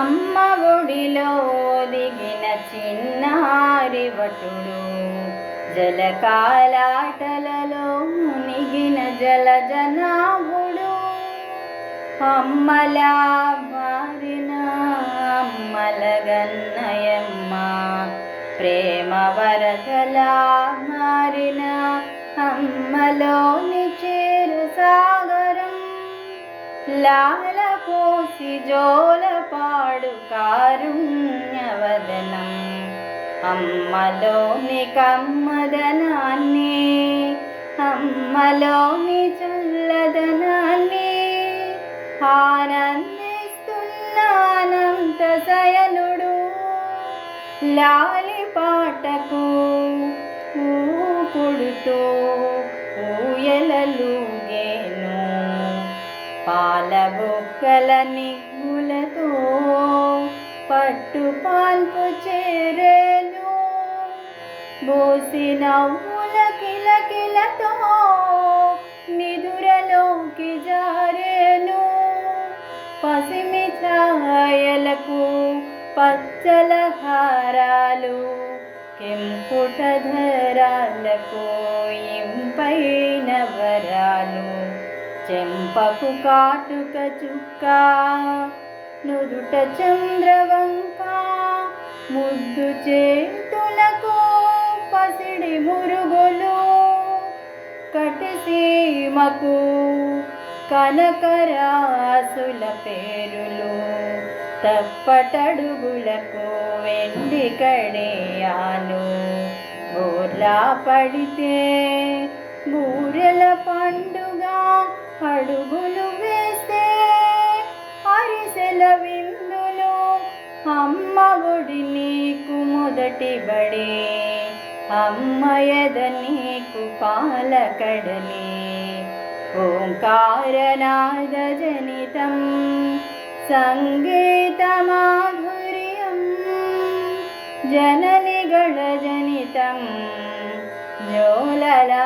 అమ్మ ఒడిలో దిగిన చిన్నారి వటుడు. జలకాలాటలలో మునిగిన జలజనాభుడు అమ్మలా మారిన అమ్మల గన్నయమ్మ. ప్రేమ వరదలా మారిన అమ్మలోని చేరు సాగరం. లాల కోసి జోలపాడు కారుణ్యవదనం. అమ్మలోని కమ్మదనాన్ని అమ్మలోని చల్లదనాన్ని ఆనందిస్తున్నానంత శయనుడు లాలి పాటకు ఊపుడుతూ పాల బొక్కల నిగ్గులతో పట్టు పాల్పు చేరేను బోసి నవ్వుల కిలకిలతో నిదురలోకి జారేను పసిమి ఛాయలకు పచ్చల హారాలు. కెంపుట ధరాలకు ఇంపై చెంపకు కాటుక చుక్క నుదుట చంద్రవంక ముద్దు చేతులకు పసిడి మురుగులు కటిసీమకు కనకరాసుల పేరులు తప్పటడుగులకు వెండి కడియాలు. ఊర్లా పడితే బూరెల పండు అడుగులు వేస్తే అరిసెల విందులు అమ్మ ఒడి నీకు మొదటి బడి. అమ్మయద నీకు పాలకడలి. ఓంకారనాద జనితం సంగీతమాధుర్యం జననిగళ జనితం జోలలా